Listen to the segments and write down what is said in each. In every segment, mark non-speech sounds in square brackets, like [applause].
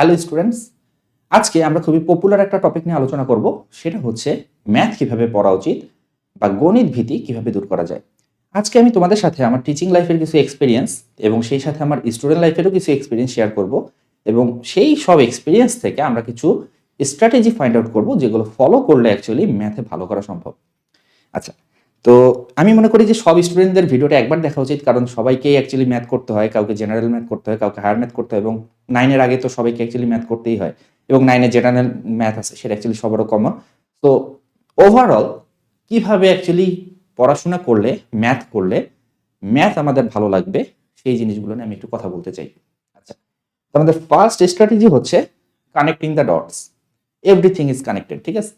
Hello students আজকে আমরা খুবই পপুলার একটা টপিক নিয়ে আলোচনা করব। সেটা হচ্ছে ম্যাথ কীভাবে পড়া উচিত বা গণিত ভীতি কীভাবে দূর করা যায়। আজকে আমি তোমাদের সাথে আমার টিচিং লাইফের কিছু এক্সপিরিয়েন্স এবং সেই সাথে আমার স্টুডেন্ট লাইফেরও কিছু এক্সপিরিয়েন্স শেয়ার করব এবং সেই সব এক্সপিরিয়েন্স থেকে আমরা কিছু স্ট্র্যাটেজি ফাইন্ড আউট করব যেগুলো ফলো করলে অ্যাকচুয়ালি ম্যাথে ভালো করা সম্ভব। আচ্ছা তো আমি মনে করি যে সব স্টুডেন্টদের ভিডিওটা একবার দেখা উচিত, কারণ সবাইকেই অ্যাকচুয়ালি ম্যাথ করতে হয়, কাউকে জেনারেল ম্যাথ করতে হয়, কাউকে হায়ার ম্যাথ করতে হয়, এবং নাইনের আগে তো সবাইকে অ্যাকচুয়ালি ম্যাথ করতেই হয়, এবং নাইনে জেনারেল ম্যাথ আছে, সেটা অ্যাকচুয়ালি সবারও কমন তো ওভারঅল কীভাবে অ্যাকচুয়ালি পড়াশোনা করলে ম্যাথ করলে ম্যাথ আমাদের ভালো লাগবে, সেই জিনিসগুলো নিয়ে আমি একটু কথা বলতে চাই। আচ্ছা তো আমাদের ফার্স্ট স্ট্র্যাটেজি হচ্ছে connecting the dots everything is connected ঠিক আছে?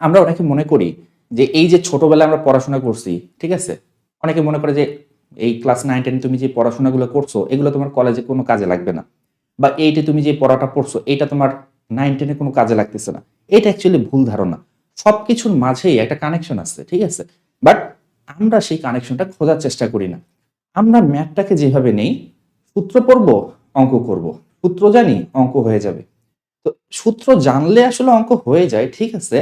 আমরা অনেকে মনে করি যে এই যে ছোটবেলায় আমরা পড়াশোনা করছি, ঠিক আছে? অনেকে মনে করে যে এই ক্লাস নাইন টেন তুমি যে পড়াশোনাগুলো করছ, এগুলো তোমার কলেজে কোনো কাজে লাগবে না। বা এইটে তুমি যে পড়াটা পড়ছো, এটা তোমার নাইন টেনে কোনো কাজে লাগতেছে না। এটা অ্যাকচুয়ালি ভুল ধারণা। সব কিছুর মাঝেই একটা কানেকশন আছে, ঠিক আছে? বাট আমরা সেই কানেকশনটা খোঁজার চেষ্টা করি না। আমরা ম্যাথটাকে যেভাবে নেই, সূত্র পড়ব, অঙ্ক করব। সূত্র জানি, অঙ্ক হয়ে যাবে। তো সূত্র জানলে আসলে অঙ্ক হয়ে যায়, ঠিক আছে?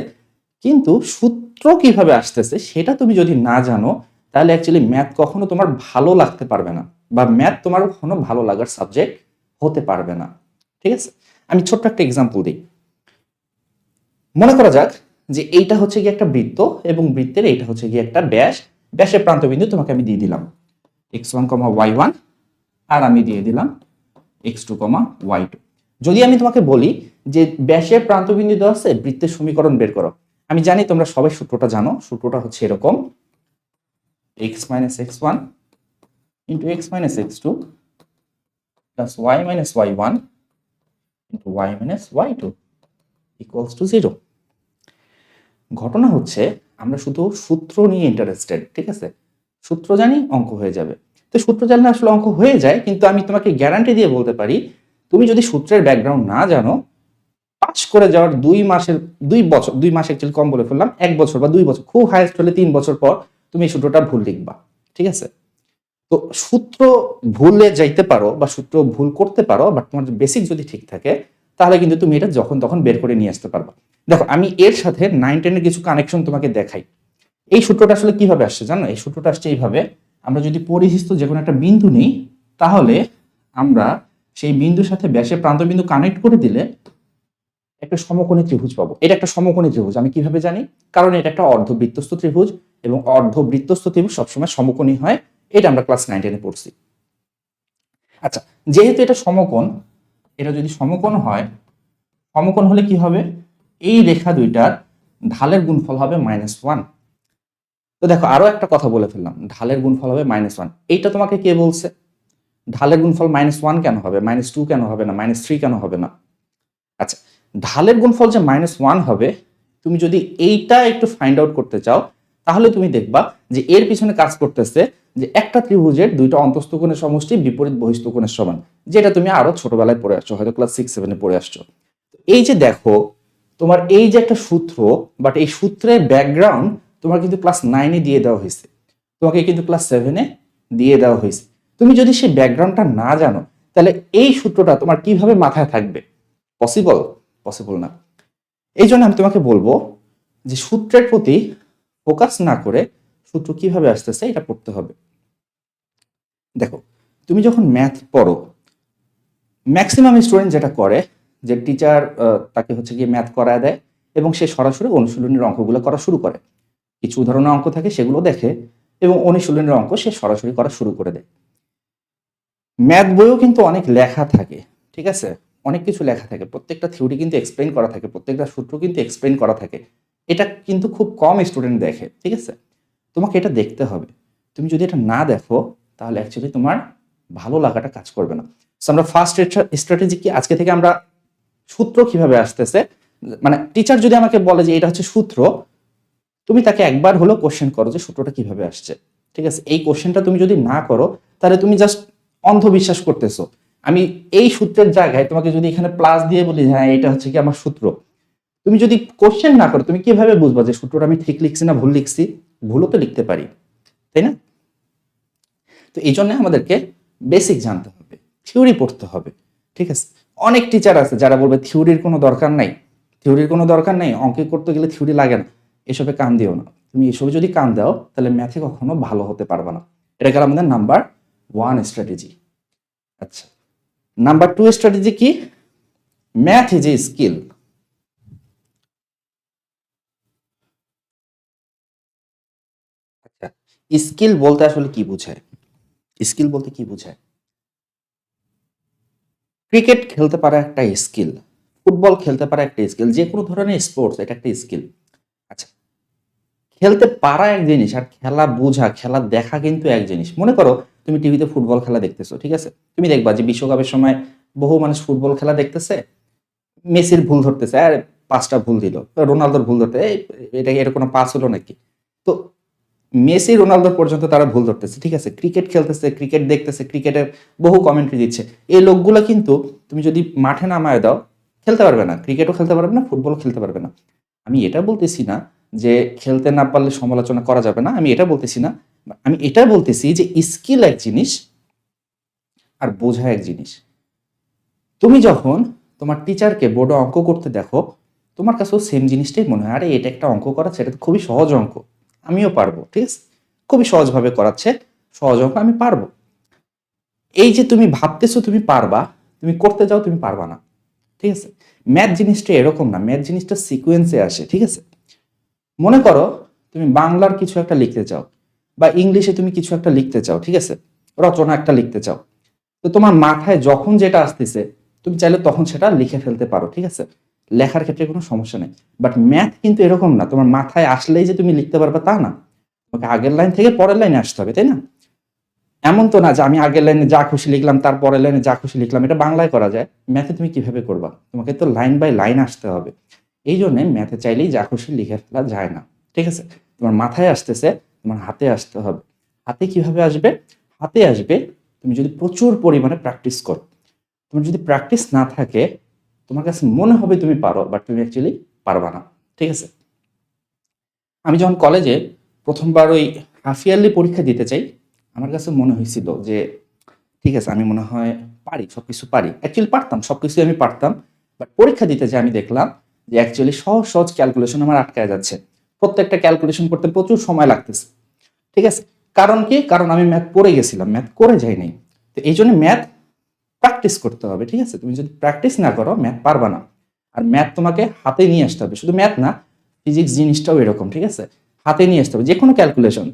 কিন্তু সূত্র কীভাবে আসতেছে সেটা তুমি যদি না জানো, তাহলে অ্যাকচুয়ালি ম্যাথ কখনো তোমার ভালো লাগতে পারবে না বা ম্যাথ তোমার কখনো ভালো লাগার সাবজেক্ট হতে পারবে না। ঠিক আছে? আমি ছোট্ট একটা এক্সাম্পল দিই। মনে করা যাক যে এইটা হচ্ছে গিয়ে একটা বৃত্ত এবং বৃত্তের এইটা হচ্ছে গিয়ে একটা ব্যাস। ব্যাসের প্রান্তবিন্দু তোমাকে আমি দিয়ে দিলাম। X one comma y one আর আমি দিয়ে দিলাম x two comma y two যদি আমি তোমাকে বলি যে ব্যাসের প্রান্তবিন্দু দেওয়া আছে, বৃত্তের সমীকরণ বের করো। আমি জানি তোমরা সবাই সূত্রটা জানো। সূত্রটা হচ্ছে এরকম। X minus x one into x minus x two plus y minus y one into y minus y two equals to zero ঘটনা হচ্ছে, আমরা শুধু সূত্র নিয়ে ইন্টারেস্টেড ঠিক আছে? সূত্র জানি অঙ্ক হয়ে যাবে। তো সূত্র জানলে আসলে অঙ্ক হয়ে যায়, কিন্তু আমি তোমাকে গ্যারান্টি দিয়ে বলতে পারি, তুমি যদি সূত্রের ব্যাকগ্রাউন্ড না জানো পাস করে যাওয়ার দুই মাসের, দুই বছর, দুই মাস অ্যাকচুয়ালি কম বলে ফেললাম, এক বছর বা দুই বছর। খুব হায়েস্ট হলে তিন বছর পর তুমি এই সূত্রটা ভুল লিখবা, ঠিক আছে? তো সূত্র ভুলে যাইতে পারো বা সূত্র ভুল করতে পারো বাট তোমার বেসিক যদি ঠিক থাকে, তাহলে কিন্তু তুমি এটা যখন তখন বের করে নিয়ে আসতে পারবা। দেখো, আমি এর সাথে নাইন টেনের কিছু কানেকশন তোমাকে দেখাই। এই সূত্রটা আসলে কীভাবে আসছে জানো? এই সূত্রটা আসছে এইভাবে, আমরা যদি পরিহিস্ত যে কোনো একটা বিন্দু নিই, তাহলে আমরা সেই বিন্দুর সাথে ব্যাসের প্রান্তবিন্দু কানেক্ট করে দিলে একটা সমকোণী ত্রিভুজ পাবো। এটা একটা সমকোণী ত্রিভুজ, আমি কীভাবে জানি? কারণ এটা একটা অর্ধবৃত্তস্থ ত্রিভুজ এবং অর্ধবৃত্তস্থ ত্রিভুজ সবসময় সমকোণী হয়। এটা আমরা ক্লাস নাইন টেনে পড়ছি। আচ্ছা যেহেতু এটা সমকোণ, এটা যদি সমকোণ হয়, সমকোণ হলে কি হবে? এই রেখা দুইটার ঢালের গুণফল হবে মাইনাস ওয়ান তো দেখো, আরও একটা কথা বলে ফেললাম, ঢালের গুণফল হবে মাইনাস ওয়ান এইটা তোমাকে কে বলছে? ঢালের গুণফল মাইনাস ওয়ান কেন হবে? মাইনাস টু কেন হবে না? মাইনাস থ্রি কেন হবে না? আচ্ছা ঢালের গুণফল যে মাইনাস ওয়ান হবে, তুমি যদি এইটা একটু ফাইন্ড আউট করতে চাও, তাহলে তুমি দেখবা যে এর পিছনে কাজ করতেছে যে একটা ত্রিভুজের দুইটা অন্তস্থ কোণের সমষ্টি বিপরীত বহিস্থ কোণের সমান, যেটা তুমি আরও ছোটবেলায় পড়ে আসছো, হয়তো ক্লাস সিক্স সেভেনে পড়ে আসছো। এই যে দেখো, তোমার এই যে একটা সূত্র বাট এই সূত্রের ব্যাকগ্রাউন্ড তোমার কিন্তু ক্লাস নাইনে দিয়ে দেওয়া হয়েছে। তোমাকে কিন্তু ক্লাস সেভেনে দিয়ে দেওয়া হয়েছে। তুমি যদি সেই ব্যাকগ্রাউন্ডটা না জানো, তাহলে এই সূত্রটা তোমার কীভাবে মাথায় থাকবে? পসিবল পসিবল না। এই জন্য আমি তোমাকে বলব যে সূত্রের প্রতি ফোকাস না করে সূত্র কীভাবে আসতেছে এটা পড়তে হবে। দেখো, তুমি যখন ম্যাথ পড়ো ম্যাক্সিমাম স্টুডেন্ট যেটা করে, যে টিচার তাকে হচ্ছে গিয়ে ম্যাথ করায় দেয় এবং সে সরাসরি অনুশীলনের অঙ্কগুলো করা শুরু করে। কিছু উদাহরণের অঙ্ক থাকে, সেগুলো দেখে এবং অনুশীলনের অঙ্ক সে সরাসরি করা শুরু করে দেয়। ম্যাথ বইও কিন্তু অনেক লেখা থাকে, ঠিক আছে? অনেক কিছু লেখা থাকে, প্রত্যেকটা থিওরি কিন্তু এক্সপ্লেন করা থাকে, প্রত্যেকটা সূত্র কিন্তু এক্সপ্লেন করা থাকে। এটা কিন্তু খুব কম স্টুডেন্ট দেখে, ঠিক আছে? তোমাকে এটা দেখতে হবে। তুমি যদি এটা না দেখো, তাহলে অ্যাকচুয়ালি তোমার ভালো লাগাটা কাজ করবে না। সো আমরা ফার্স্ট স্ট্র্যাটেজি কি? আজকে থেকে আমরা সূত্র কীভাবে আসতেছে? মানে টিচার যদি আমাকে বলে যে এটা হচ্ছে সূত্র, তুমি তাকে একবার হলেও কোশ্চেন করো যে সূত্রটা কীভাবে আসছে, ঠিক আছে? এই কোশ্চেনটা তুমি যদি না করো, তাহলে তুমি জাস্ট অন্ধবিশ্বাস করতেছো। আমি এই সূত্রের জায়গায় তোমাকে যদি এখানে প্লাস দিয়ে বলি হ্যাঁ এটা হচ্ছে কি আমার সূত্র। তুমি যদি কোশ্চেন না করো, তুমি কীভাবে বুঝবা যে সূত্রটা আমি ঠিক লিখছি না ভুল লিখছি? ভুলও তো লিখতে পারি, তাই না? তো এই জন্য আমাদেরকে বেসিক জানতে হবে থিওরি পড়তে হবে, ঠিক আছে? অনেক টিচার আছে যারা বলবে থিওরির কোনো দরকার নাই। থিওরির কোনো দরকার নেই, অঙ্কে করতে গেলে থিওরি লাগে না। এসবে কান দিও না। তুমি এসবে যদি কান দাও, তাহলে ম্যাথে কখনো ভালো হতে পারবে না। এটা গেল আমাদের নাম্বার ওয়ান স্ট্র্যাটেজি আচ্ছা। নাম্বার টু স্ট্র্যাটেজি কি? Math is a skill skill বলতে আসলে কি বোঝায়? স্কিল বলতে কি বোঝায়? ক্রিকেট খেলতে পারা একটা স্কিল ফুটবল খেলতে পারা একটা স্কিল যে কোনো ধরনের স্পোর্টস এটা একটা স্কিল আচ্ছা খেলতে পারা এক জিনিস আর খেলা বোঝা, খেলা দেখা কিন্তু এক জিনিস। মনে করো তুমি টিভিতে ফুটবল খেলা দেখতেছো, ঠিক আছে? তুমি দেখবা যে বিশ্বকাপের সময় বহু মানুষ ফুটবল খেলা দেখতেছে, মেসির ভুল ধরতেছে, আর পাঁচটা ভুল দিল, রোনালদোর ভুল ধরতে এটা এর কোনো পাস হলো নাকি? তো মেসি, রোনালদো পর্যন্ত তারা ভুল ধরতেছে, ঠিক আছে? ক্রিকেট খেলতেছে, ক্রিকেট দেখতেছে ক্রিকেটের বহু কমেন্ট্রি দিচ্ছে। এই লোকগুলো কিন্তু তুমি যদি মাঠে নামায় দাও, খেলতে পারবে না, ক্রিকেটও খেলতে পারবে না ফুটবল খেলতে পারবে না। আমি এটা বলতেছি না যে খেলতে না পারলে সমালোচনা করা যাবে না, আমি এটা বলতেছি না আমি এটা বলতেছি যে স্কিল এক জিনিস আর বোঝা এক জিনিস। তুমি যখন তোমার টিচারকে বোর্ডে অঙ্ক করতে দেখো, তোমার কাছেও সেম জিনিসটাই মনে হয়, আরে এটা একটা অঙ্ক করাচ্ছে, এটা তো খুবই সহজ অঙ্ক, আমিও পারব, ঠিক আছে? খুবই সহজভাবে করাচ্ছে, সহজ অঙ্ক আমি পারব। এই যে তুমি ভাবতেছো তুমি পারবা, তুমি করতে যাও তুমি পারবা না, ঠিক আছে? ম্যাথ জিনিসটা এরকম না ম্যাথ জিনিসটা সিকোয়েন্সে আসে, ঠিক আছে? মনে করো তুমি বাংলার কিছু একটা লিখতে চাও বা ইংলিশে তুমি কিছু একটা লিখতে চাও, ঠিক আছে? রচনা একটা লিখতে চাও। তো তোমার মাথায় যখন যেটা আসতেছে, তুমি চাইলে তখন সেটা লিখে ফেলতে পারো, ঠিক আছে? লেখার ক্ষেত্রে কোনো সমস্যা নেই। বাট ম্যাথ কিন্তু এরকম না। তোমার মাথায় আসলেই যে তুমি লিখতে পারবে তা না। তোমাকে আগের লাইন থেকে পরের লাইনে আসতে হবে, তাই না? এমন তো না যে আমি আগের লাইনে যা খুশি লিখলাম, তার পরের লাইনে যা খুশি লিখলাম, এটা বাংলায় করা যায়। ম্যাথে তুমি কীভাবে করবা? তোমাকে তো লাইন বাই লাইন আসতে হবে। এই জন্য ম্যাথে চাইলেই যা খুশি লিখে ফেলা যায় না, ঠিক আছে? তোমার মাথায় আসতেছে তোমার হাতে আসতে হবে। হাতে কীভাবে আসবে? হাতে আসবে তুমি যদি প্রচুর পরিমাণে প্র্যাকটিস করো। তোমার যদি প্র্যাকটিস না থাকে, তোমার কাছে মনে হবে তুমি পারো বাট তুমি অ্যাকচুয়ালি পারবা না। ঠিক আছে? আমি যখন কলেজে প্রথমবার ওই হাফ ইয়ারলি পরীক্ষা দিতে চাই, আমার কাছে মনে হয়েছিল যে, ঠিক আছে, আমি মনে হয় পারি সব কিছু পারি। অ্যাকচুয়ালি পারতাম সব কিছুই আমি পারতাম বাট পরীক্ষা দিতে যে আমি দেখলাম যে অ্যাকচুয়ালি সহজ সহজ ক্যালকুলেশন আমার আটকায় যাচ্ছে। প্রত্যেকটা ক্যালকুলেশন করতে প্রচুর সময় লাগতেছে। ঠিক আছে? কারণ কি? কারণ আমি ম্যাথ পড়ে গেছিলাম ম্যাথ করে যাই নাই। তো এই জন্য ম্যাথ প্র্যাকটিস করতে হবে, ঠিক আছে? তুমি যদি প্র্যাকটিস না করো ম্যাথ পারবা না। আর ম্যাথ তোমাকে হাতে নিয়ে আসতে হবে। শুধু ম্যাথ না ফিজিক্স জিনিসটাও এরকম, ঠিক আছে? হাতে নিয়ে আসতে হবে। যে কোনো ক্যালকুলেশন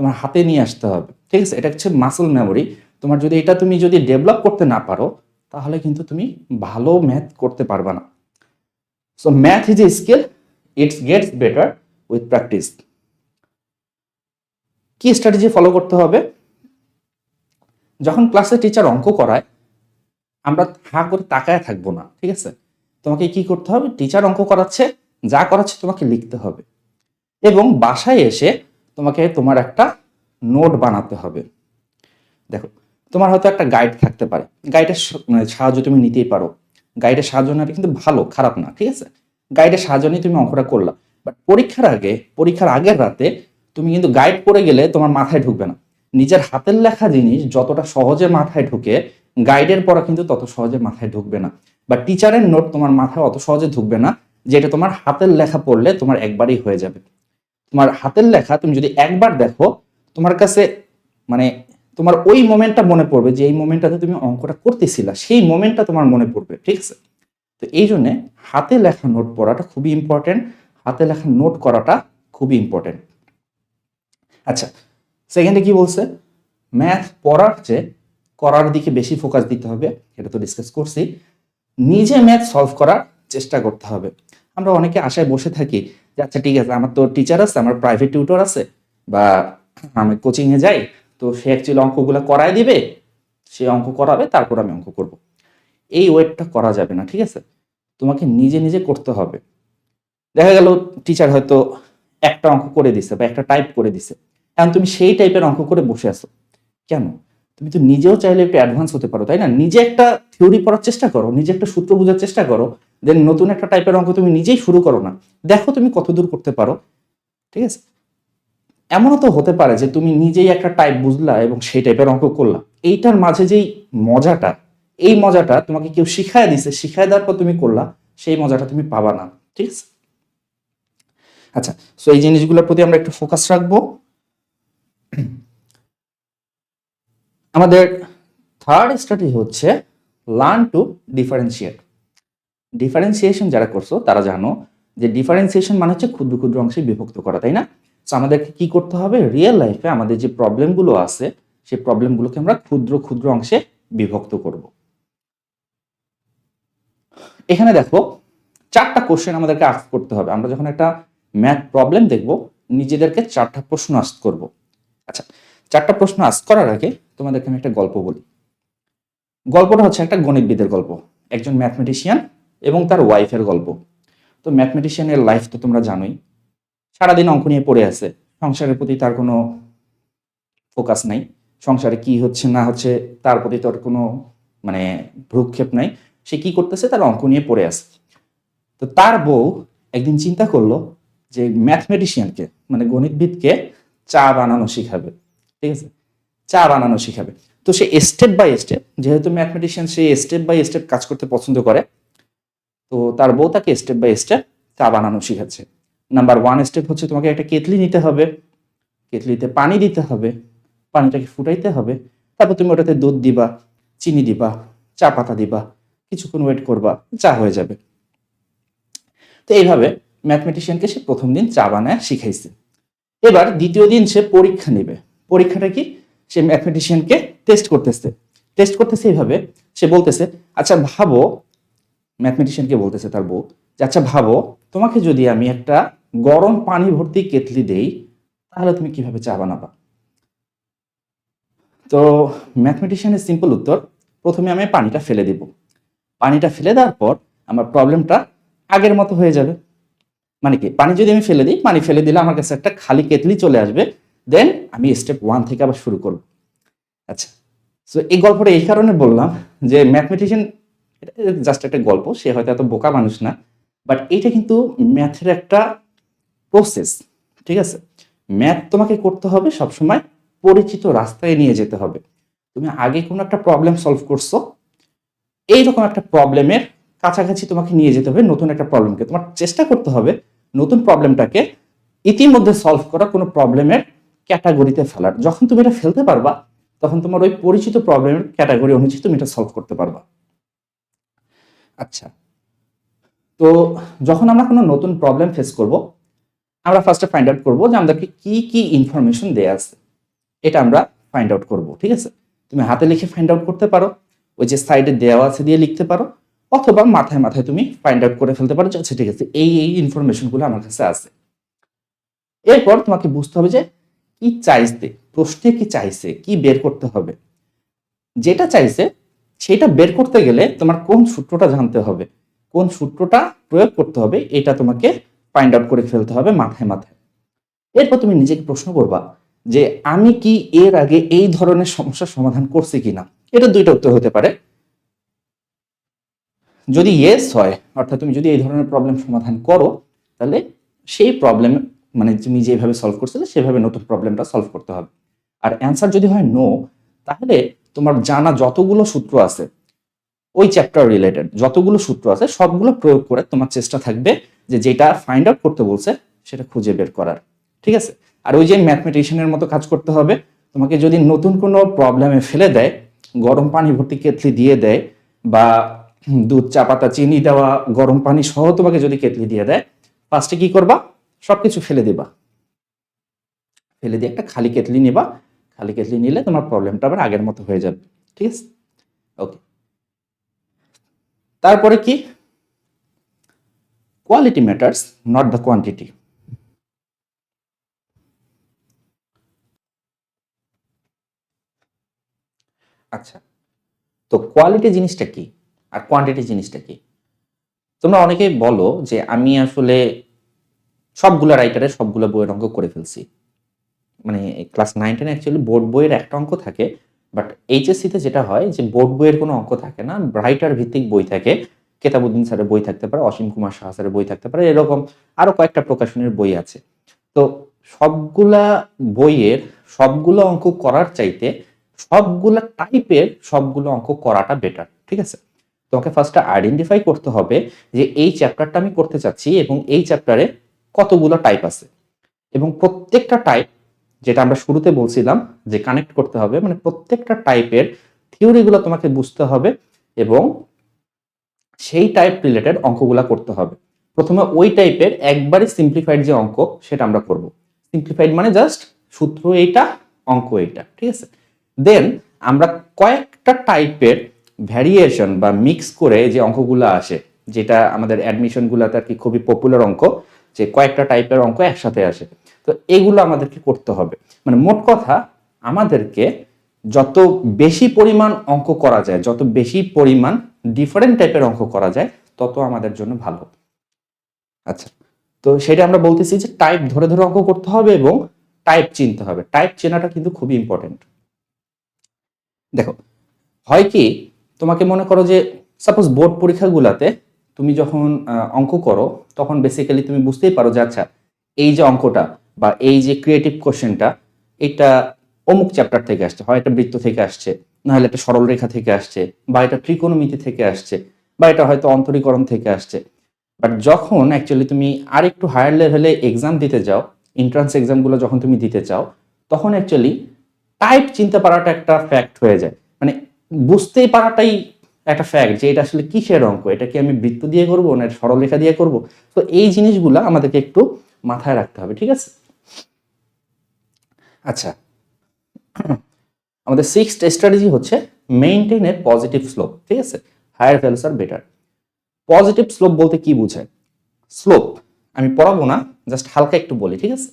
তোমার হাতে নিয়ে আসতে হবে, ঠিক আছে? এটা হচ্ছে মাসল মেমোরি তোমার যদি এটা তুমি যদি ডেভেলপ করতে না পারো, তাহলে কিন্তু তুমি ভালো ম্যাথ করতে পারবে না। So math is a skill it's gets better with practice কি স্ট্র্যাটেজি ফলো করতে হবে। যখন ক্লাসে টিচার অঙ্ক করায়, আমরা হা করে তাকায় থাকব না, ঠিক আছে? তোমাকে কি করতে হবে? টিচার অঙ্ক করাচ্ছে, যা করাচ্ছে তোমাকে লিখতে হবে। এবং বাসায় এসে তোমাকে তোমার একটা নোট বানাতে হবে। দেখো, তোমার হয়তো একটা গাইড থাকতে পারে। গাইডের মানে সাহায্য তুমি নিতেই পারো। গাইডের সাহায্য নেওয়াটা কিন্তু ভালো, খারাপ না, ঠিক আছে? গাইডের সাহায্য নিয়ে তুমি অঙ্কটা করলা। বাট পরীক্ষার আগে, পরীক্ষার আগের রাতে তুমি কিন্তু গাইড করে গেলে তোমার মাথায় ঢুকবে না। নিজের হাতের লেখা জিনিস যতটা সহজে মাথায় ঢুকে গাইডের পড়া কিন্তু তত সহজে মাথায় ঢুকবে না। বা টিচারের নোট তোমার মাথায় অত সহজে ঢুকবে না, যেটা তোমার হাতের লেখা পড়লে তোমার একবারই হয়ে যাবে। তোমার হাতের লেখা তুমি যদি একবার দেখো, তোমার কাছে মানে তোমার ওই মোমেন্টটা মনে পড়বে যে, এই মোমেন্টটাতে তুমি অঙ্কটা করতেছিলা, সেই মোমেন্টটা তোমার মনে পড়বে, ঠিক আছে? তো এই জন্যে হাতে লেখা নোট পড়াটা খুবই ইম্পর্টেন্ট হাতে লেখা নোট করাটা খুবই ইম্পর্টেন্ট আচ্ছা সেকেন্ডে কি বলছে? ম্যাথ পড়ার চেয়ে করার দিকে বেশি ফোকাস দিতে হবে, এটা তো ডিসকাস করছি। নিজে ম্যাথ সলভ করার চেষ্টা করতে হবে। আমরা অনেকে আশায় বসে থাকি যে আচ্ছা ঠিক আছে, আমার তো টিচার আছে, আমার প্রাইভেট টিউটর আছে, বা আমি কোচিংয়ে যাই, তো সে অ্যাকচুয়ালি অঙ্কগুলো করায় দিবে, সে অঙ্ক করাবে, তারপর আমি অঙ্ক করব। এই ওয়েটটা করা যাবে না, ঠিক আছে? তোমাকে নিজে নিজে করতে হবে। দেখা গেল টিচার হয়তো একটা অঙ্ক করে দিছে বা একটা টাইপ করে দিছে। এখন তুমি সেই টাইপের অঙ্ক করে বসে আছো। কেন? তুমি তো নিজেও চাইলে একটু অ্যাডভান্স হতে পারো, তাই না? নিজে একটা থিওরি পড়ার চেষ্টা করো, নিজে একটা সূত্র বোঝার চেষ্টা করো দেন নতুন একটা টাইপের অঙ্ক তুমি নিজেই শুরু করো না। দেখো তুমি কত দূর করতে পারো, ঠিক আছে? এমনও তো হতে পারে যে তুমি নিজেই একটা টাইপ বুঝলা এবং সেই টাইপের অঙ্ক করলা। এইটার মাঝে যেই মজাটা, এই মজাটা তোমাকে কেউ শিখায় দিছে, শিখায় দেওয়ার পর তুমি করলা, সেই মজাটা তুমি পাবা না, ঠিক আছে? আচ্ছা সো এই জিনিসগুলোর প্রতি আমরা একটু ফোকাস রাখব। আমাদের থার্ড স্টাডি হচ্ছে লার্ন টু ডিফারেন্সিয়েট ডিফারেন্সিয়েশন যারা করছ, তারা জানো যে ডিফারেন্সিয়েশন মানে হচ্ছে ক্ষুদ্র ক্ষুদ্র অংশে বিভক্ত করা, তাই না? তো আমাদেরকে কি করতে হবে? রিয়েল লাইফে আমাদের যে প্রবলেমগুলো আছে, সেই প্রবলেমগুলোকে আমরা ক্ষুদ্র ক্ষুদ্র অংশে বিভক্ত করব। এখানে দেখো, চারটা কোশ্চেন আমাদেরকে আস্ক করতে হবে। আমরা যখন একটা ম্যাথ প্রবলেম দেখব, নিজেদেরকে চারটা প্রশ্ন আস্ক করব। আচ্ছা চারটা প্রশ্ন আস্ক করার আগে তোমাদেরকে আমি একটা গল্প বলি। গল্পটা হচ্ছে একটা গণিতবিদের গল্প, একজন ম্যাথমেটিশিয়ান এবং তার ওয়াইফের গল্প। তো ম্যাথমেটিশিয়ানের লাইফ তো তোমরা জানোই, সারাদিন অঙ্ক নিয়ে পড়ে আছে, সংসারের প্রতি তার কোনো ফোকাস নাই, সংসারে কি হচ্ছে না হচ্ছে তার প্রতি তার কোনো মানে ভ্রুক্ষেপ নাই, সে কি করতেছে তার অঙ্ক নিয়ে পড়ে আছে। তো তার বউ একদিন চিন্তা করল যে ম্যাথমেটিশিয়ানকে মানে গণিতবিদকে চা বানানো শিখাবে, ঠিক আছে? চা বানানো শিখাবে। তো সে স্টেপ বাই স্টেপ যেহেতু ম্যাথমেটিশিয়ান সে স্টেপ বাই স্টেপ কাজ করতে পছন্দ করে, তো তার বউ তাকে স্টেপ বাই স্টেপ চা বানানো শিখাচ্ছে। নাম্বার ওয়ান স্টেপ হচ্ছে তোমাকে একটা কেতলি নিতে হবে কেতলিতে পানি দিতে হবে, পানিটাকে ফুটাইতে হবে, তারপর তুমি ওটাতে দুধ দিবা, চিনি দিবা, চা পাতা দিবা, কিছুক্ষণ ওয়েট করবা, চা হয়ে যাবে। তো এইভাবে ম্যাথমেটিশিয়ানকে সে প্রথম দিন চা বানায় শিখাইছে। এবার দ্বিতীয় দিন সে পরীক্ষা নেবে। পরীক্ষাটা কি? সে ম্যাথমেটিশিয়ানকে টেস্ট করতেছে। টেস্ট করতেছে এইভাবে, সে বলতেছে আচ্ছা ভাবো ম্যাথমেটিশিয়ানকে বলতেছে তার বউ, যে আচ্ছা ভাবো, তোমাকে যদি আমি একটা গরম পানি ভর্তি কেতলি দেই, তাহলে তুমি কীভাবে চা বানাবা? তো ম্যাথমেটিশিয়ানের সিম্পল উত্তর, প্রথমে আমি পানিটা ফেলে দিব। পানিটা ফেলে দেওয়ার পর আমার প্রবলেমটা আগের মতো হয়ে যাবে। মানে কি, পানি যদি আমি ফেলে দিই, পানি ফেলে দিলে আমার কাছে একটা খালি কেতলি চলে আসবে। দেন আমি স্টেপ ওয়ান থেকে আবার শুরু করব। আচ্ছা সো এই গল্পটা এই কারণে বললাম যে ম্যাথমেটিশিয়ান জাস্ট একটা গল্প, সে হয়তো এত বোকা মানুষ না বাট এটা কিন্তু ম্যাথের একটা প্রসেস ঠিক আছে? ম্যাথ তোমাকে করতে হবে সবসময় পরিচিত রাস্তায় নিয়ে যেতে হবে। তুমি আগে কোনো একটা প্রবলেম সলভ করছ, এইরকম একটা প্রবলেমের কাছাকাছি তোমাকে নিয়ে যেতে হবে নতুন একটা প্রবলেমকে তোমার চেষ্টা করতে হবে নতুন প্রবলেমটাকে ইতিমধ্যে সলভ করা কোনো প্রবলেমের ক্যাটাগরিতে ফেলার। যখন তুমি এটা ফেলতে পারবা, তখন তোমার ওই পরিচিত প্রবলেমের ক্যাটাগরি অনুযায়ী তুমি এটা সলভ করতে পারবা। আচ্ছা তো যখন আমরা কোনো নতুন প্রবলেম ফেস করব, আমরা ফার্স্টে ফাইন্ড আউট করব যে আমাদেরকে কি কি ইনফরমেশন দেয়া আছে। এটা আমরা ফাইন্ড আউট করব, ঠিক আছে? তুমি হাতে লিখে ফাইন্ড আউট করতে পারো, ওই যে সাইডে দেওয়া আছে দিয়ে লিখতে পারো। অথবা মাথায় মাথায় তুমি ফাইন্ড আউট করে ফেলতে পারো আচ্ছা ঠিক আছে, এই এই ইনফরমেশনগুলো আমার কাছে আছে। এরপর তোমাকে বুঝতে হবে যে, কি চাইছে, প্রশ্নে কি চাইছে, কি বের করতে হবে। যেটা চাইছে, সেটা বের করতে গেলে তোমার কোন সূত্রটা জানতে হবে, কোন সূত্রটা প্রয়োগ করতে হবে, এটা তোমাকে ফাইন্ড আউট করে ফেলতে হবে মাথায় মাথায়। এরপর তুমি নিজেকে প্রশ্ন করবা যে, আমি কি এর আগে এই ধরনের সমস্যার সমাধান করছি কিনা? এটা দুইটা উত্তর হতে পারে। যদি ইয়েস হয়, অর্থাৎ তুমি যদি এই ধরনের প্রবলেম সমাধান করো, তাহলে সেই প্রবলেম মানে তুমি যেভাবে সলভ করছিলে, সেভাবে নতুন প্রবলেমটা সলভ করতে হবে। আর অ্যান্সার যদি হয় নো তাহলে তোমার জানা যতগুলো সূত্র আছে, ওই চ্যাপ্টার রিলেটেড যতগুলো সূত্র আছে, সবগুলো প্রয়োগ করে তোমার চেষ্টা থাকবে যে যেটা ফাইন্ড আউট করতে বলছে, সেটা খুঁজে বের করার। ঠিক আছে? আর ওই যে ম্যাথমেটিশিয়ানের মতো কাজ করতে হবে, তোমাকে যদি নতুন কোনো প্রবলেমে ফেলে দেয়, গরম পানি ভর্তি কেতলি দিয়ে দেয়, বা দুধ, চা, পাতা, চিনি দেওয়া, গরম পানি সহ তোমাকে যদি কেতলি দিয়ে দেয় ফার্স্টে কি করবা? সবকিছু ফেলে দিবা। ফেলে দিয়ে একটা খালি কেতলি নিবা। খালি কেতলি নিলে তোমার প্রবলেমটা আবার আগের মতো হয়ে যাবে। ঠিক আছে? ওকে তারপরে কি? Quality matters not the quantity আচ্ছা তো কোয়ালিটি জিনিসটা কি? আর কোয়ান্টিটি জিনিসটা কি? তোমরা অনেকেই বলো যে আমি আসলে সবগুলো রাইটারের সবগুলো বইয়ের অঙ্ক করে ফেলছি। মানে class nine ten actually board বইয়ের একটা অঙ্ক থাকে বাট এইচএসসিতে যেটা হয় যে বোর্ড বইয়ের কোনো অঙ্ক থাকে না রাইটার ভিত্তিক বই থাকে। কেতাবুদ্দিন স্যারের বই থাকতে পারে, অসীম কুমার শাহ স্যারের বই থাকতে পারে, এরকম আরও কয়েকটা প্রকাশনের বই আছে। তো সবগুলা বইয়ের সবগুলো অঙ্ক করার চাইতে সবগুলা টাইপের সবগুলো অঙ্ক করাটা বেটার ঠিক আছে? তোমাকে ফার্স্টে আইডেন্টিফাই করতে হবে যে এই চ্যাপ্টারটা আমি করতে চাচ্ছি এবং এই চ্যাপ্টারে কতগুলো টাইপ আছে। এবং প্রত্যেকটা টাইপ যেটা আমরা শুরুতে বলছিলাম যে কানেক্ট করতে হবে মানে প্রত্যেকটা টাইপের থিওরিগুলো তোমাকে বুঝতে হবে এবং সেই টাইপ রিলেটেড অঙ্কগুলো করতে হবে। প্রথমে ওই টাইপের একবারই সিম্পলিফাইড যে অঙ্ক, সেটা আমরা করব। সিম্পলিফাইড মানে জাস্ট সূত্র এইটা, অঙ্ক এইটা, ঠিক আছে? দেন আমরা কয়েকটা টাইপের ভ্যারিয়েশন বা মিক্স করে যে অঙ্কগুলো আসে, যেটা আমাদের অ্যাডমিশনগুলোতে আর কি খুবই পপুলার অঙ্ক, যে কয়েকটা টাইপের অঙ্ক একসাথে আসে। তো এগুলো আমাদেরকে করতে হবে। মানে মোট কথা, আমাদেরকে যত বেশি পরিমাণ অঙ্ক করা যায়, যত বেশি পরিমাণ ডিফারেন্ট টাইপের অঙ্ক করা যায়, তত আমাদের জন্য ভালো। আচ্ছা তো সেটা আমরা বলতেছি যে টাইপ ধরে ধরে অঙ্ক করতে হবে এবং টাইপ চিনতে হবে। টাইপ চেনাটা কিন্তু খুবই ইম্পর্টেন্ট দেখো, হয় কি তোমাকে মনে করো যে সাপোজ বোর্ড পরীক্ষাগুলোতে তুমি যখন অঙ্ক করো, তখন বেসিক্যালি তুমি বুঝতেই পারো যে আচ্ছা এই যে অঙ্কটা বা এই যে ক্রিয়েটিভ কোশ্চেনটা এটা অমুক চ্যাপ্টার থেকে আসছে, হয় এটা বৃত্ত থেকে আসছে নাহলে এটা সরলরেখা থেকে আসছে, বা এটা ত্রিকোণমিতি থেকে আসছে, বা এটা হয়তো অন্তরীকরণ থেকে আসছে। বাট যখন অ্যাকচুয়ালি তুমি আর একটু হায়ার লেভেলে এক্সাম দিতে যাও এন্ট্রান্স এক্সামগুলো যখন তুমি দিতে চাও, তখন অ্যাকচুয়ালি টাইপ চিনতে পারাটা একটা ফ্যাক্ট হয়ে যায়। বুঝতেই পারাটাই একটা ফ্যাক্ট যে এটা আসলে কিসের অঙ্ক? এটা কি আমি বৃত্ত দিয়ে করব না সরলরেখা দিয়ে করব? তো এই জিনিসগুলো আমাদেরকে একটু মাথায় রাখতে হবে, ঠিক আছে? আচ্ছা আমাদের সিক্সথ স্ট্র্যাটেজি হচ্ছে মেইনটেইন এ পজিটিভ স্লোপ ঠিক আছে? Higher values are better positive slope বলতে কি বোঝায়? স্লোপ আমি পড়াবো না জাস্ট হালকা একটু বলি, ঠিক আছে?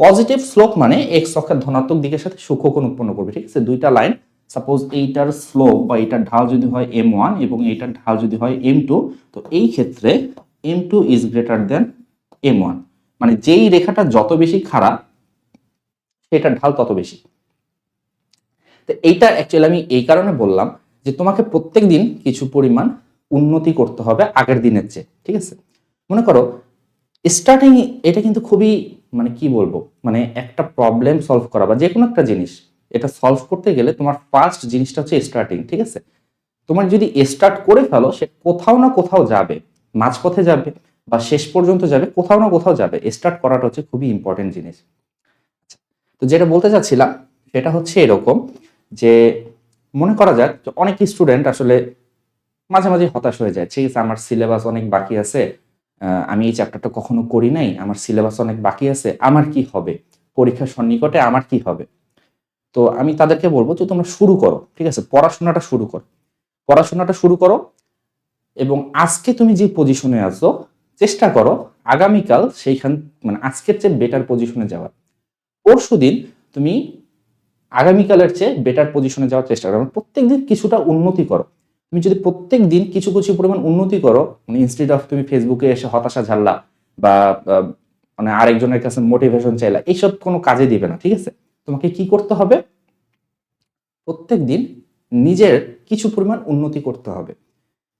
পজিটিভ স্লোপ মানে এক্স অক্ষের ধনাত্মক দিকের সাথে সূক্ষ্মকোণ উৎপন্ন করবে, ঠিক আছে? দুইটা লাইন সাপোজ এইটার স্লোপ বা এইটার ঢাল যদি হয় এম ওয়ান এবং এইটার ঢাল যদি হয় এম টু তো এই ক্ষেত্রে m two is greater than m one মানে যেই রেখাটা যত বেশি খাড়া সেটার ঢাল তত বেশি। তো এইটা অ্যাকচুয়ালি আমি এই কারণে বললাম যে তোমাকে প্রত্যেক দিন কিছু পরিমাণ উন্নতি করতে হবে আগের দিনের চেয়ে, ঠিক আছে? মনে করো স্টার্টিং এটা কিন্তু খুবই মানে কি বলব মানে একটা প্রবলেম সলভ করা বা যে কোনো একটা জিনিস এটা সলভ করতে গেলে তোমার ফার্স্ট জিনিসটা হচ্ছে স্টার্টিং ঠিক আছে? তোমার যদি স্টার্ট করে ফেলো সে কোথাও না কোথাও যাবে মাঝপথে যাবে বা শেষ পর্যন্ত যাবে কোথাও না কোথাও যাবে। স্টার্ট করাটা হচ্ছে খুবই ইম্পর্টেন্ট জিনিস। আচ্ছা, তো যেটা বলতে চাচ্ছিলাম সেটা হচ্ছে এরকম যে মনে করা যাক যে অনেক স্টুডেন্ট আসলে মাঝে মাঝে হতাশ হয়ে যায়। ঠিক আছে আমার সিলেবাস অনেক বাকি আছে আমি এই চ্যাপ্টারটা কখনো করি নাই, আমার সিলেবাস অনেক বাকি আছে, আমার কি হবে? পরীক্ষার সন্নিকটে আমার কি হবে? তো আমি তাদেরকে বলব যে তোমরা শুরু করো, ঠিক আছে? পড়াশোনাটা শুরু করো। পড়াশোনাটা শুরু করো এবং আজকে তুমি যে পজিশনে আছো, চেষ্টা করো আগামীকাল সেইখান মানে আজকের চেয়ে বেটার পজিশনে যাওয়ার। পরশু দিন তুমি আগামীকালের চেয়ে বেটার পজিশনে যাওয়ার চেষ্টা করো প্রত্যেক দিন কিছুটা উন্নতি করো। তুমি যদি প্রত্যেক দিন কিছু কিছু পরিমাণ উন্নতি করো মানে ইনস্টিটিউট অফ তুমি ফেসবুকে এসে হতাশা ঝাড়লা বা মানে আরেকজনের কাছে মোটিভেশন চাইলা, এইসব কোনো কাজে দিবে না, ঠিক আছে? তোমাকে কি করতে হবে? প্রত্যেক দিন নিজের কিছু পরিমাণ উন্নতি করতে হবে।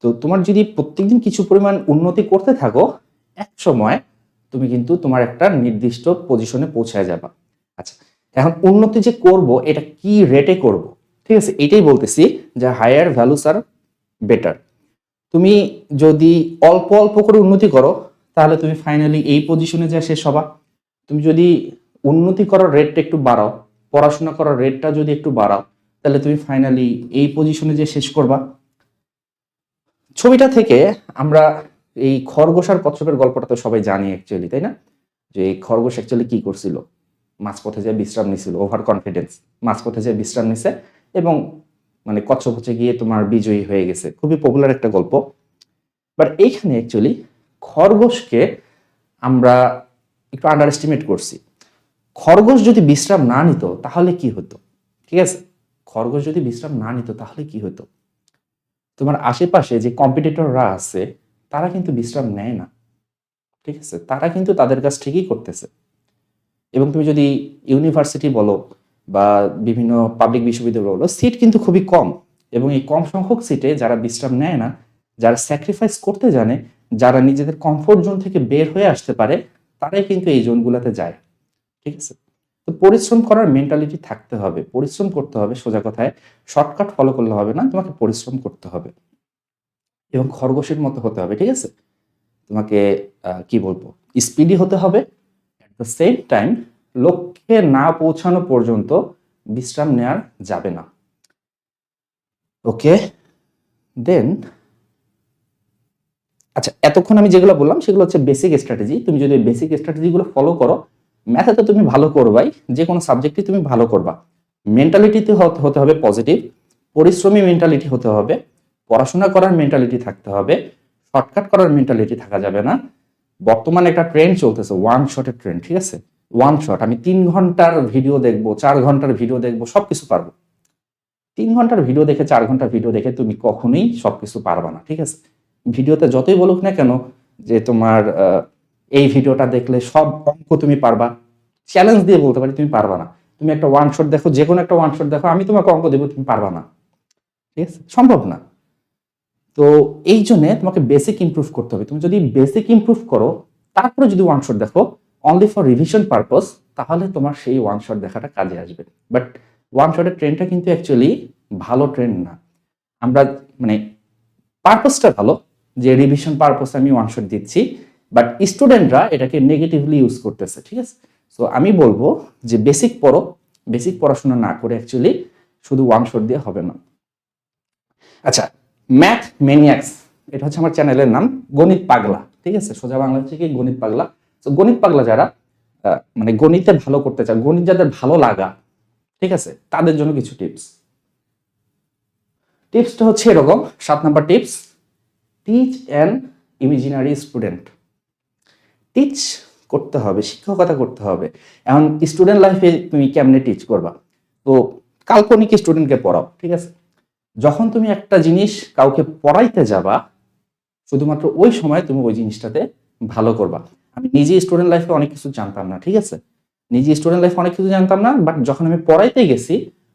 তো তোমার যদি প্রত্যেকদিন কিছু পরিমাণ উন্নতি করতে থাকো, এক সময় তুমি কিন্তু তোমার একটা নির্দিষ্ট পজিশনে পৌঁছায় যাবা। আচ্ছা এখন উন্নতি যে করব, এটা কি রেটে করব? ঠিক আছে, এটাই বলতেছি যে হায়ার ভ্যালুস আর বেটার তুমি যদি অল্প অল্প করে উন্নতি করো, তাহলে তুমি ফাইনালি এই পজিশনে যা শেষ হবা। তুমি যদি উন্নতি করার রেটটা একটু বাড়াও, পড়াশোনা করার রেটটা যদি একটু বাড়াও, তাহলে তুমি ফাইনালি এই পজিশনে যে শেষ করবা। ছবিটা থেকে আমরা এই খরগোশ আর কচ্ছপের গল্পটা তো সবাই জানি অ্যাকচুয়ালি তাই না? যে এই খরগোশ অ্যাকচুয়ালি কি করছিল? মাঝপথে যে বিশ্রাম নিছিল ওভার কনফিডেন্স মাঝপথে যে বিশ্রাম নিছে এবং মানে কচ্ছপ হচ্ছে গিয়ে তোমার বিজয়ী হয়ে গেছে। খুবই পপুলার একটা গল্প। বাট এইখানে অ্যাকচুয়ালি খরগোশকে আমরা একটু আন্ডার এস্টিমেট করছি। খরগোশ যদি বিশ্রাম না নিত, তাহলে কি হতো? ঠিক আছে? খরগোশ যদি বিশ্রাম না নিত, তাহলে কি হতো? তোমার আশেপাশে যে কম্পিটিটররা আছে, তারা কিন্তু বিশ্রাম নেয় না। ঠিক আছে? তারা কিন্তু তাদের কাজ ঠিকই করতেছে। এবং তুমি যদি ইউনিভার্সিটি বলো বা বিভিন্ন পাবলিক বিশ্ববিদ্যালয় বলো সিট কিন্তু খুবই কম। এবং এই কম সংখ্যক সিটে যারা বিশ্রাম নেয় না, যারা স্যাক্রিফাইস করতে জানে, যারা নিজেদের কমফোর্ট জোন থেকে বের হয়ে আসতে পারে, তারাই কিন্তু এই জোনগুলোতে যায়। ঠিক আছে? তো পরিশ্রম করার মেন্টালিটি থাকতে হবে। পরিশ্রম করতে হবে সোজা কথায়। শর্টকাট ফলো করলে হবে না, তোমাকে পরিশ্রম করতে হবে। এবং খরগোশের মতো হতে হবে, ঠিক আছে? তোমাকে কি বলব? স্পিডি হতে হবে। অ্যাট দ্য সেম টাইম লক্ষ্যে না পৌঁছানো পর্যন্ত বিশ্রাম নেওয়ার যাবে না। ওকে দেন আচ্ছা এতক্ষণ আমি যেগুলো বললাম, সেগুলো হচ্ছে বেসিক স্ট্র্যাটেজি তুমি যদি বেসিক স্ট্র্যাটেজিগুলো ফলো করো ম্যাথে তো তুমি ভালো করবাই, যে কোনো সাবজেক্টই তুমি ভালো করবা। মেন্টালিটিতে হতে হবে পজিটিভ পরিশ্রমী মেন্টালিটি হতে হবে, পড়াশোনা করার মেন্টালিটি থাকতে হবে শর্টকাট করার মেন্টালিটি থাকা যাবে না। বর্তমানে একটা ট্রেন্ড চলতেছে ওয়ান শটের ট্রেন্ড ঠিক আছে? ওয়ান শট আমি তিন ঘণ্টার ভিডিও দেখব, চার ঘণ্টার ভিডিও দেখব, সবকিছু পারব। তিন ঘণ্টার ভিডিও দেখে, চার ঘণ্টার ভিডিও দেখে তুমি কখনোই সবকিছু পারবা না, ঠিক আছে? ভিডিওতে যতই বলুক না কেন যে তোমার এই ভিডিওটা দেখলে সব অঙ্ক তুমি পারবা। চ্যালেঞ্জ দিয়ে বলতে পারি, তুমি পারবা না। তুমি একটা ওয়ান শট দেখো যে কোনো একটা ওয়ান শট দেখো, আমি তোমাকে অঙ্ক দেবো, তুমি পারবা না। ঠিক আছে? সম্ভব না। তো এই জন্য তোমাকে বেসিক ইমপ্রুভ করতে হবে। তুমি যদি বেসিক ইমপ্রুভ করো, তারপরে যদি ওয়ান শট দেখো অনলি ফর রিভিশন পারপস তাহলে তোমার সেই ওয়ান শট দেখাটা কাজে আসবে। বাট ওয়ান শটের ট্রেনটা কিন্তু অ্যাকচুয়ালি ভালো ট্রেন না। আমরা মানে পারপসটা ভালো, যে রিভিশন পারপস আমি ওয়ান শট দিচ্ছি বাট স্টুডেন্টরা এটাকে নেগেটিভলি ইউজ করতেছে, ঠিক আছে? সো আমি বলব যে বেসিক পড়ো বেসিক পড়াশোনা না করে অ্যাকচুয়ালি শুধু ওয়ান শট দিয়ে হবে না। আচ্ছা ম্যাথ মেনিয়াক্স এটা হচ্ছে আমার চ্যানেলের নাম, গণিত পাগলা, ঠিক আছে? সোজা বাংলা হচ্ছে কি গণিত পাগলা। তো গণিত পাগলা যারা মানে গণিতে ভালো করতে চায় গণিত যাদের ভালো লাগা, ঠিক আছে? তাদের জন্য কিছু টিপস টিপসটা হচ্ছে এরকম, সাত number tips teach an imaginary student teach করতে হবে, শিক্ষকতা করতে হবে। এখন স্টুডেন্ট লাইফে তুমি কেমনে টিচ করবা? তো কাল্পনিক স্টুডেন্টকে পড়াও, ঠিক আছে? যখন তুমি একটা জিনিস কাউকে পড়াইতে যাবা, শুধুমাত্র ওই সময় তুমি ওই জিনিসটাতে ভালো করবা। আমি নিজে স্টুডেন্ট লাইফে অনেক কিছু জানতাম না, ঠিক আছে? নিজে স্টুডেন্ট লাইফে অনেক কিছু জানতাম না বাট যখন আমি পড়াইতে গেছি,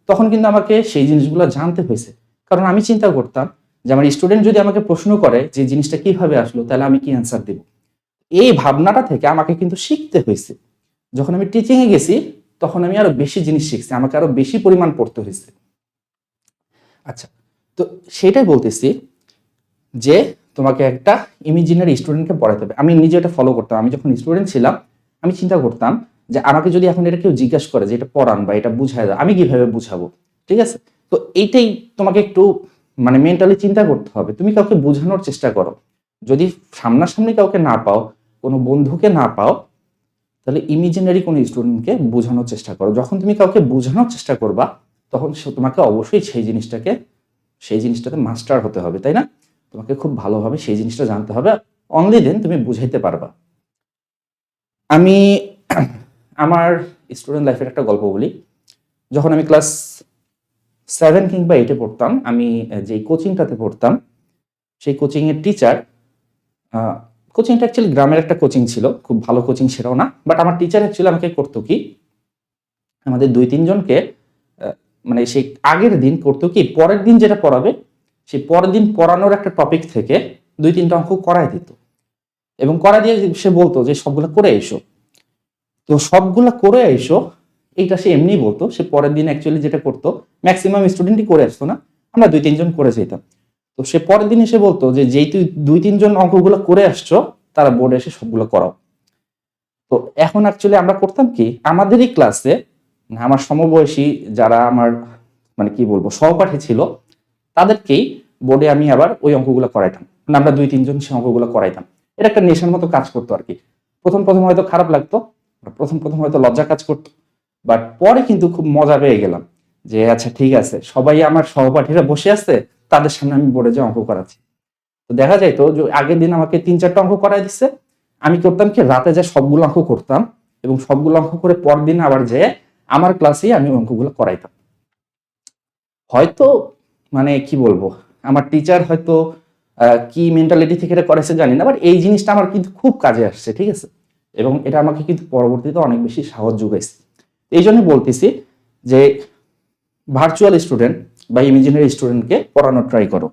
তখন কিন্তু আমাকে সেই জিনিসগুলো জানতে হয়েছে। কারণ আমি চিন্তা করতাম যে আমার স্টুডেন্ট যদি আমাকে প্রশ্ন করে যে জিনিসটা কীভাবে আসলো, তাহলে আমি কি অ্যান্সার দেব? এই ভাবনাটা থেকে আমাকে কিন্তু শিখতে হয়েছে। যখন আমি টিচিং এ গেছি, তখন আমি আরও বেশি জিনিস শিখছি, আমাকে আরও বেশি পরিমাণ পড়তে হয়েছে। আচ্ছা তো সেটাই বলতেছি যে তোমাকে একটা ইমেজিনারি স্টুডেন্টকে পড়াতে হবে। আমি নিজে এটা ফলো করতাম। আমি যখন স্টুডেন্ট ছিলাম, আমি চিন্তা করতাম যে আমাকে যদি এখন এটা কেউ জিজ্ঞাসা করে যে এটা পড়ান বা এটা বুঝায় আমি কীভাবে বুঝাবো? ঠিক আছে? তো এইটাই তোমাকে একটু মানে মেন্টালি চিন্তা করতে হবে। তুমি কাউকে বোঝানোর চেষ্টা করো। যদি সামনাসামনি কাউকে না পাও, কোনো বন্ধুকে না পাও, তাহলে ইমিজিনারি কোনো স্টুডেন্টকে বোঝানোর চেষ্টা করো। যখন তুমি কাউকে বোঝানোর চেষ্টা করবা, তখন সে তোমাকে অবশ্যই সেই জিনিসটাকে, সেই জিনিসটাতে মাস্টার হতে হবে, তাই না? তোমাকে খুব ভালোভাবে সেই জিনিসটা জানতে হবে। অনলি দেন তুমি বুঝাইতে পারবা। আমি [clears throat] আমার স্টুডেন্ট লাইফের একটা গল্প বলি। যখন আমি ক্লাস সেভেন কিংবা এইটে পড়তাম, আমি যেই কোচিংটাতে পড়তাম, সেই কোচিংয়ের টিচার কোচিংটা অ্যাকচুয়ালি গ্রামের একটা কোচিং ছিল, খুব ভালো কোচিং সেটাও না বাট আমার টিচার অ্যাকচুয়ালি আমাকে করতো কি, আমাদের দুই তিনজনকে মানে সেই আগের দিন করতো কি, পরের দিন যেটা পড়াবে সেই পরের দিন পড়ানোর একটা টপিক থেকে দুই তিনটা অঙ্ক করায় দিত। এবং করা দিয়ে সে বলতো যে, সবগুলো করে এসো। তো সবগুলো করে এসো, এইটা সে এমনি বলতো, সে পরের দিন অ্যাকচুয়ালি যেটা করতো ম্যাক্সিমাম স্টুডেন্টই করে আসতো না, আমরা দুই তিনজন করে যেতাম। তো সে পরের দিন এসে বলতো যে, যেই তুই দুই তিনজন অঙ্কগুলো করে আসছো, তারা বোর্ডে এসে সবগুলো করাও। তো এখন অ্যাকচুয়ালি আমরা করতাম কি, আমাদেরই ক্লাসে আমার সমবয়সী যারা আমার মানে কি বলব, সহপাঠী ছিল তাদেরকেই বোর্ডে আমি আবার ওই অঙ্কগুলো করাইতাম। মানে আমরা দুই, তিনজন সে অঙ্কগুলো করাইতাম। এটা একটা নেশার মতো কাজ করতো আর কি প্রথম প্রথম হয়তো খারাপ লাগতো, প্রথম প্রথম হয়তো লজ্জা কাজ করতো। বাট পরে কিন্তু খুব মজা পেয়ে গেলাম যে আচ্ছা ঠিক আছে, সবাই আমার সহপাঠীরা বসে আছে, তাদের সামনে আমি বোর্ডে যে অঙ্ক করাচ্ছি। তো দেখা যায় তো যে, আগের দিন আমাকে তিন, চারটা অঙ্ক করাই দিচ্ছে আমি করতাম কি, রাতে যে সবগুলো অঙ্ক করতাম এবং সবগুলো অঙ্ক করে পরদিন আবার যে আমার ক্লাসেই আমি অঙ্কগুলো করাইতাম। হয়তো মানে কি বলব? আমার টিচার হয়তো কি মেন্টালিটি থেকে এটা করেছে জানি না বাট এই জিনিসটা আমার কিন্তু খুব কাজে আসছে, ঠিক আছে? এবং এটা আমাকে কিন্তু পরবর্তীতে অনেক বেশি সাহস যোগাইছে এই জন্য বলতেছি যে ভার্চুয়াল স্টুডেন্ট বা ইমেজিনারি স্টুডেন্টকে পড়ানোর ট্রাই করো।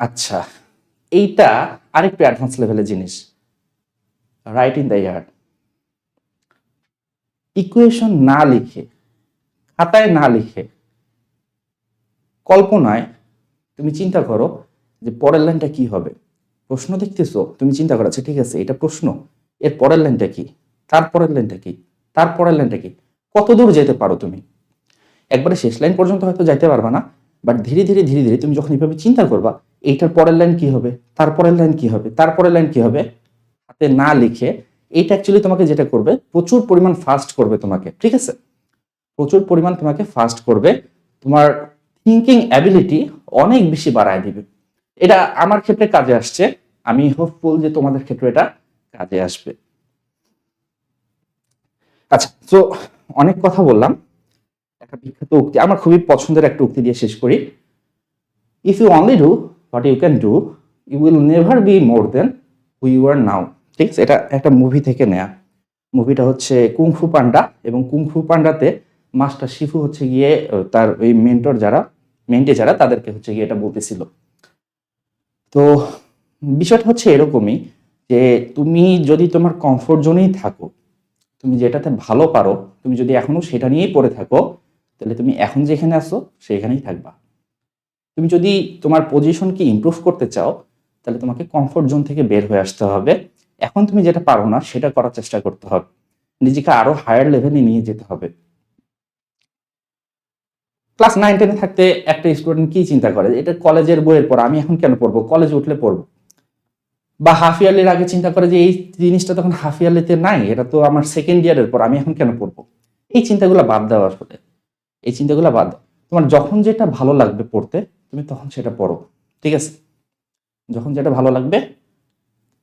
আচ্ছা এইটা আরেকটু অ্যাডভান্স লেভেলের জিনিস। Write in the yard equation না লিখে, খাতায় না লিখে কল্পনায় তুমি চিন্তা করো যে পরের লাইনটা কি হবে। প্রশ্ন দেখতেছো, তুমি চিন্তা করো আচ্ছা ঠিক আছে, এটা প্রশ্ন। এর পরের লাইনটা কি? তারপরের লাইনটা কি? তারপরের লাইনটা কি? কত দূর যেতে পারো তুমি? একবারে শেষ লাইন পর্যন্ত হয়তো যাইতে পারবা না বাট ধীরে ধীরে ধীরে ধীরে তুমি যখন এইভাবে চিন্তা করবা, এইটার পরের লাইন কি হবে? তারপরের লাইন কি হবে? তারপরের লাইন কি হবে? হাতে না লিখে, এইটা অ্যাকচুয়ালি তোমাকে যেটা করবে, প্রচুর পরিমাণ ফাস্ট করবে তোমাকে, ঠিক আছে? প্রচুর পরিমাণ তোমাকে ফাস্ট করবে, তোমার থিঙ্কিং অ্যাবিলিটি অনেক বেশি বাড়ায় দিবে। এটা আমার ক্ষেত্রে কাজে আসছে। আমি হোপফুল যে তোমাদের ক্ষেত্রে এটা কাজে আসবে। আচ্ছা তো অনেক কথা বললাম। একটা বিখ্যাত উক্তি, আমার খুবই পছন্দের একটা উক্তি দিয়ে শেষ করি। If you only do what you can do you will never be more than who you are now ঠিক আছে, এটা একটা মুভি থেকে নেয়া। মুভিটা হচ্ছে কুংফু পান্ডা এবং কুংফু পান্ডাতে মাস্টার শিফু হচ্ছে গিয়ে তার ওই মেন্টর যারা মেন্টে যারা তাদেরকে হচ্ছে গিয়ে এটা বলতেছিল। তো বিষয়টা হচ্ছে এরকমই যে তুমি যদি তোমার কমফোর্ট জোনেই থাকো, তুমি যেটাতে ভালো পারো, তুমি যদি এখনও সেটা নিয়েই পড়ে থাকো, তাহলে তুমি এখন যেখানে আসো সেখানেই থাকবা। তুমি যদি তোমার পজিশনকে ইমপ্রুভ করতে চাও, তাহলে তোমাকে কমফোর্ট জোন থেকে বের হয়ে আসতে হবে। এখন তুমি যেটা পারো না, সেটা করার চেষ্টা করতে হবে। নিজেকে আরও হায়ার লেভেলে নিয়ে যেতে হবে। ক্লাস নাইন টেনে থাকতে একটা স্টুডেন্ট কি চিন্তা করে? এটা কলেজের বইয়ের পর আমি এখন কেন পড়ব? কলেজ উঠলে পড়ব। বা হাফ ইয়ারলির আগে চিন্তা করে যে এই জিনিসটা তখন হাফ ইয়ারলিতে নাই, এটা তো আমার সেকেন্ড ইয়ারের পর আমি এখন কেন পড়ব? এই চিন্তাগুলো বাদ দেওয়া আসলে এই চিন্তাগুলো বাদ দাও। তোমার যখন যেটা ভালো লাগবে পড়তে, তুমি তখন সেটা পড়ো। ঠিক আছে? যখন যেটা ভালো লাগবে,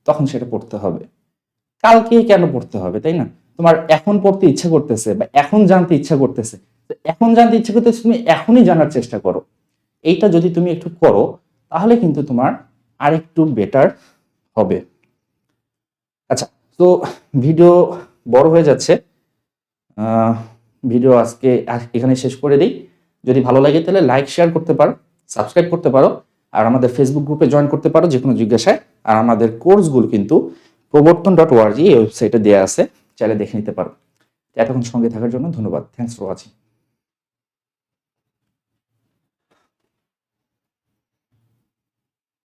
তখন সেটা পড়তে হবে। কালকে কেন পড়তে হবে, তাই না? তোমার এখন পড়তে ইচ্ছা করতেছে বা এখন জানতে ইচ্ছা করতেছে এখন জানতে ইচ্ছে করতে তুমি এখনই জানার চেষ্টা করো। এইটা যদি তুমি একটু করো, তাহলে কিন্তু তোমার আরেকটু বেটার হবে। আচ্ছা তো ভিডিও বড় হয়ে যাচ্ছে। ভিডিও আজকে এখানে শেষ করে দিই। যদি ভালো লাগে তাহলে লাইক শেয়ার করতে পারো সাবস্ক্রাইব করতে পারো, আর আমাদের ফেসবুক গ্রুপে জয়েন করতে পারো যে কোনো জিজ্ঞাসায়। আর আমাদের কোর্সগুলো কিন্তু প্রবর্তন ডট ওআরজি এই ওয়েবসাইটে দেওয়া আছে। চাইলে দেখে নিতে পারো। এতক্ষণ সঙ্গে থাকার জন্য ধন্যবাদ। Thanks for watching